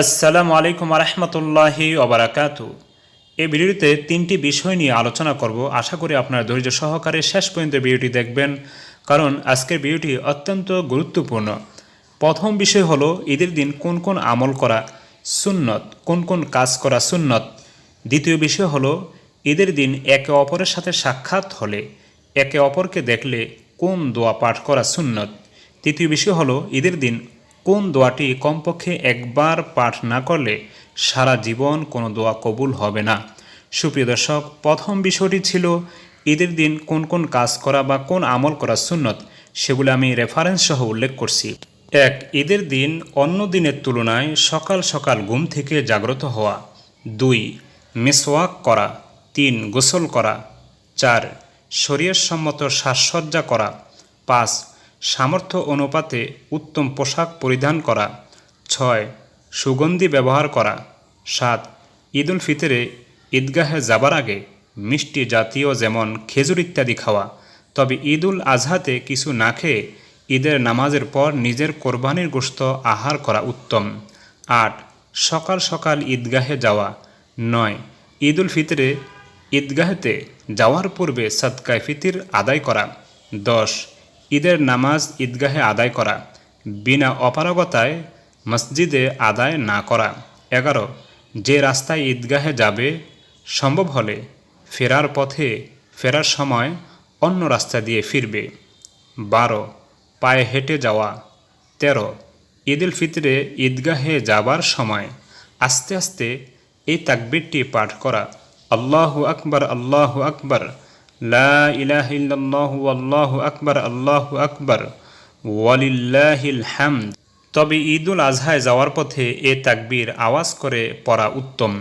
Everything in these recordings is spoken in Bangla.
আসসালামু আলাইকুম রহমতুল্লাহি ওবরাকাত এই ভিডিওতে তিনটি বিষয় নিয়ে আলোচনা করব। আশা করি আপনার ধৈর্য সহকারে শেষ পর্যন্ত ভিডিওটি দেখবেন, কারণ আজকের ভিডিওটি অত্যন্ত গুরুত্বপূর্ণ। প্রথম বিষয় হলো, ঈদের দিন কোন কোন আমল করা সুন্নত, কোন কোন কাজ করা সুন্নত। দ্বিতীয় বিষয় হলো, ঈদের দিন একে অপরের সাথে সাক্ষাৎ হলে, একে অপরকে দেখলে কোন দোয়া পাঠ করা সুন্নত। তৃতীয় বিষয় হলো, ঈদের দিন কোন দোয়াটি কমপক্ষে একবার পাঠ না করলে সারা জীবন কোনো দোয়া কবুল হবে না? সুপ্রিয় দর্শক, প্রথম বিষয়টি ছিল ঈদের দিন কোন কোন কাজ করা বা কোন আমল করা সুন্নত সেগুলো আমি রেফারেন্স সহ উল্লেখ করছি। এক, ঈদের দিন অন্য দিনের তুলনায় সকাল সকাল ঘুম থেকে জাগ্রত হওয়া। দুই, মিসওয়াক করা। তিন, গোসল করা। চার, শরীরসম্মত সাজসজ্জা করা। পাঁচ সামর্থ্য অনুপাতে উত্তম পোশাক পরিধান করা। ছয়, সুগন্ধি ব্যবহার করা। সাত ঈদ উল ফিতরে ঈদগাহে যাবার আগে মিষ্টি জাতীয় যেমন খেজুর ইত্যাদি খাওয়া। তবে ঈদ উল আজহাতে কিছু না খেয়ে ঈদের নামাজের পর নিজের কোরবানির গোশত আহার করা উত্তম। আট, সকাল সকাল ঈদগাহে যাওয়া। নয় ঈদ উল ফিতরে ঈদগাহেতে যাওয়ার পূর্বে সৎকায় ফিতির আদায় করা। দশ ঈদের নামাজ ঈদগাহে আদায় করা, বিনা অপারগতায় মসজিদে আদায় না করা। এগারো, যে রাস্তায় ঈদগাহে যাবে, সম্ভব হলে ফেরার পথে ফেরার সময় অন্য রাস্তা দিয়ে ফিরবে। বারো, পায়ে হেঁটে যাওয়া। তেরো ঈদ উল ফিতরে ঈদগাহে যাবার সময় আস্তে আস্তে এই তাকবিরটি পাঠ করা। আল্লাহু আকবার আল্লাহু আকবার লা ইলাহা ইল্লাল্লাহু আল্লাহু আকবার আল্লাহু আকবার, ওয়ালিল্লাহিল হামদ। তবে ঈদ উল আজহায় যাওয়ার পথে এ তাকবীর আওয়াজ করে পড়া উত্তম।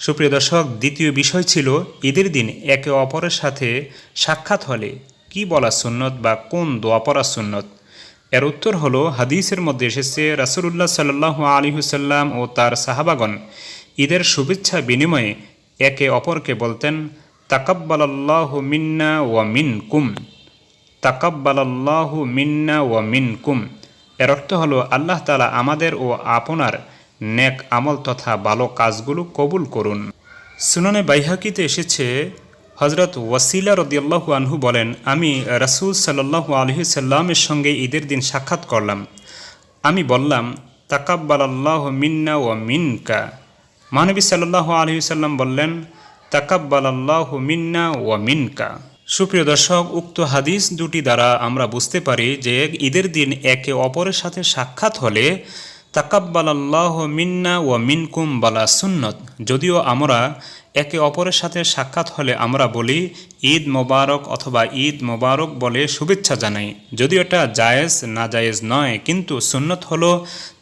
সুপ্রিয় দর্শক, দ্বিতীয় বিষয় ছিল ঈদের দিন একে অপরের সাথে সাক্ষাৎ হলে কি বলা সুন্নত বা কোন দোয়া পড়া সুন্নত? এর উত্তর হলো, হাদিসের মধ্যে এসেছে, রাসুলুল্লাহ সাল্লাহ আলিহুসাল্লাম ও তার সাহাবাগন ঈদের শুভেচ্ছা বিনিময়ে একে অপরকে বলতেন তাকাব্বালাল্লাহ মিন্না ওয়া মিন কুম তাকাব্বালাল্লাহ মিন্না ওয়া মিন কুম এর অর্থ হলো, আল্লাহ তালা আমাদের ও আপনার নেক আমল তথা ভালো কাজগুলো কবুল করুন। সুনানে বাইহাকিতে এসেছে হজরত ওয়াসিলা রদিয়াল্লাহু আনহু বলেন, আমি রাসুল সাল্লাহু আলহি সাল্লামের সঙ্গে ঈদের দিন সাক্ষাৎ করলাম। আমি বললাম তাকাব্বাল আল্লাহ মিন্না ও মিনকা। মহানবী সাল্লাহ আলহি সাল্লাম বললেন তাকাব্বাল আল্লাহ মিন্না ও মিনকা। সুপ্রিয় দর্শক, উক্ত হাদিস দুটি দ্বারা আমরা বুঝতে পারি যে ঈদের দিন একে অপরের সাথে সাক্ষাৎ হলে তাকাব্বাল আল্লাহ মিন্না ও মিনকুম বালা সুন্নত। যদিও আমরা একে অপরের সাথে সাক্ষাৎ হলে আমরা বলি ঈদ মোবারক অথবা ঈদ মোবারক বলে শুভেচ্ছা জানাই। যদিও এটা জায়েজ না জায়েজ নয়, কিন্তু সুন্নত হলো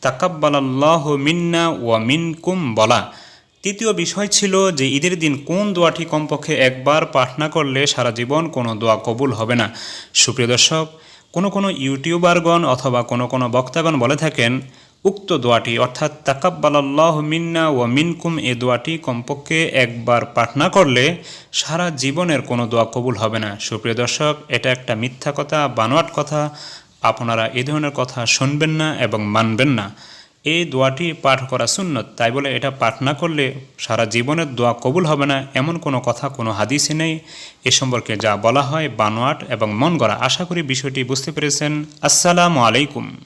তাকাব্বাল আল্লাহ মিন্না ও মিনকুম বলা। তৃতীয় বিষয় ছিল যে ঈদের দিন কোন দোয়াটি কমপক্ষে একবার পাঠ না করলে সারা জীবন কোনো দোয়া কবুল হবে না। সুপ্রিয় দর্শক, কোনো কোনো ইউটিউবারগণ অথবা কোনো কোনো বক্তাগণ বলে থাকেন, উক্ত দোয়াটি অর্থাৎ তাকাব্বালাল্লাহ মিন্না ও মিনকুম এ দোয়াটি কমপক্ষে একবার পাঠ না করলে সারা জীবনের কোনো দোয়া কবুল হবে না। সুপ্রিয় দর্শক, এটা একটা মিথ্যা কথা, বানোয়াট কথা। আপনারা এ ধরনের কথা শুনবেন না এবং মানবেন না। এই দোয়াটি পাঠ করা সুন্নত। তাই বলে এটা পাঠ না করলে সারা জীবনের দোয়া কবুল হবে না, এমন কোনো কথা, কোনো হাদিসে নেই। এ সম্পর্কে যা বলা হয় বানোয়াট এবং মন গড়া আশা করি বিষয়টি বুঝতে পেরেছেন। আসসালামু আলাইকুম।